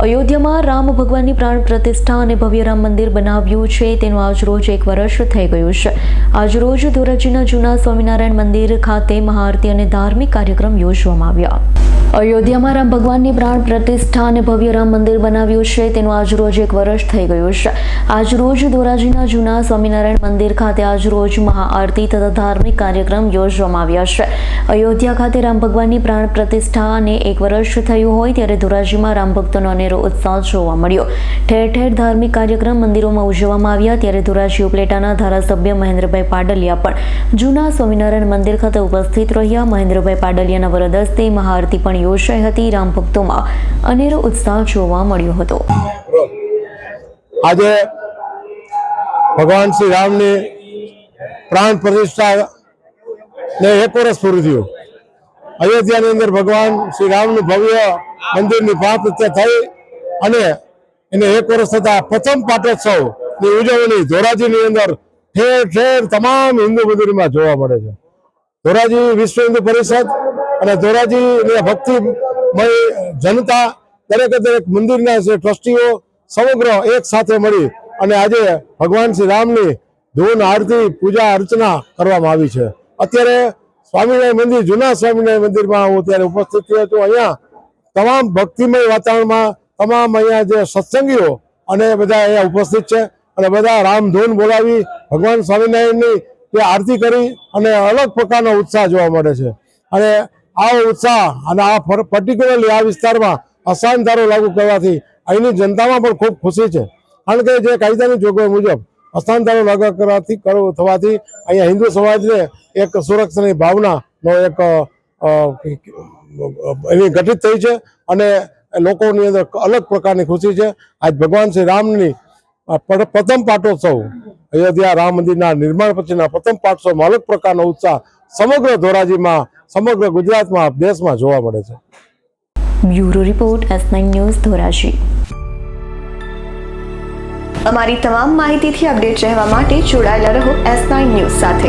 અયોધ્યામાં રામ ભગવાનની પ્રાણ પ્રતિષ્ઠા અને ભવ્ય રામ મંદિર બનાવ્યું છે. તેનું આજરોજ એક વર્ષ થઈ ગયું છે. આજરોજ ધોરાજીના જૂના સ્વામિનારાયણ મંદિર ખાતે મહાઆરતી અને ધાર્મિક કાર્યક્રમ યોજવામાં આવ્યા. અયોધ્યામાં રામ ભગવાનની પ્રાણ પ્રતિષ્ઠા અને ભવ્ય રામ મંદિર બનાવ્યું છે. તેનું આજરોજ એક વર્ષ થઈ ગયું છે. આજરોજ ધોરાજીના જૂના સ્વામિનારાયણ મંદિર ખાતે આજરોજ મહાઆરતી તથા ધાર્મિક કાર્યક્રમ યોજવામાં આવ્યા છે. અયોધ્યા ખાતે રામ ભગવાનની પ્રાણ પ્રતિષ્ઠા અને એક વર્ષ થયું હોય ત્યારે ધોરાજીમાં રામ ભક્તોનો અનેરો ઉત્સાહ જોવા મળ્યો. ઠેર ઠેર ધાર્મિક કાર્યક્રમ મંદિરોમાં ઉજવવામાં આવ્યા ત્યારે ધોરાજી ઉપલેટાના ધારાસભ્ય મહેન્દ્રભાઈ પાડલિયા પણ જૂના સ્વામિનારાયણ મંદિર ખાતે ઉપસ્થિત રહ્યા. મહેન્દ્રભાઈ પાડલિયાના વરદસ્તે મહાઆરતી પણ યોજાઈ હતી રામ અનેરો ઉત્સાહ જોવા મળ્યો હતો. આજે ભગવાન શ્રી રામની પ્રાણ પ્રતિષ્ઠા ને એક વર્ષ પૂરું થયું. અયોધ્યાની અંદર ભગવાન શ્રી રામનું ભવ્ય મંદિરની પ્રતિષ્ઠા થઈ અને એને એક વર્ષ થતા પ્રથમ પાટોત્સવની ઉજવણી ધોરાજીની અંદર ઠેર ઠેર તમામ હિન્દુ મંદિરમાં જોવા મળે છે. ધોરાજી વિશ્વ હિન્દુ પરિષદ અને ધોરાજીની ભક્તિમય જનતા દરેકે દરેક મંદિરના જે ટ્રસ્ટીઓ સમગ્ર એક સાથે મળી અને આજે ભગવાન શ્રી રામની ધૂન, આરતી, પૂજા, અર્ચના કરવામાં આવી છે. અત્યારે સ્વામિનારાયણ મંદિર, જૂના સ્વામિનારાયણ મંદિરમાં હું અત્યારે ઉપસ્થિત થયો છું. અહીંયા તમામ ભક્તિમય વાતાવરણમાં તમામ અહીંયા જે સત્સંગીઓ અને બધા અહીંયા ઉપસ્થિત છે અને બધા રામધૂન બોલાવી ભગવાન સ્વામિનારાયણની જે આરતી કરી અને અલગ પ્રકારનો ઉત્સાહ જોવા મળે છે. અને આવો ઉત્સાહ અને આ પર્ટિક્યુલરલી આ વિસ્તારમાં અસાન ધારો લાગુ કરવાથી અહીંની જનતામાં પણ ખૂબ ખુશી છે. કારણ કે જે કાયદાની જોગવાઈ મુજબ અસ્થાન ધારો લાગુ કરવાથી થવાથી અહીંયા હિન્દુ સમાજને એક સુરક્ષાની ભાવનાનો એક એની ગઠિત થઈ છે અને લોકોની અંદર અલગ પ્રકારની ખુશી છે. આજ ભગવાન શ્રી રામની પ્રથમ પાટોત્સવ. અયોધ્યા રામ મંદિરના નિર્માણ પછીના પ્રથમ પાટોત્સવમાં અલગ પ્રકારનો ઉત્સાહ સમગ્ર ધોરાજીમાં, સમગ્ર ગુજરાતમાં, દેશમાં જોવા મળે છે. Bureau report S news Dhoraji. અમારી તમામ માહિતીથી અપડેટ રહેવા માટે જોડાયેલા રહો એસ ન્યૂઝ સાથે.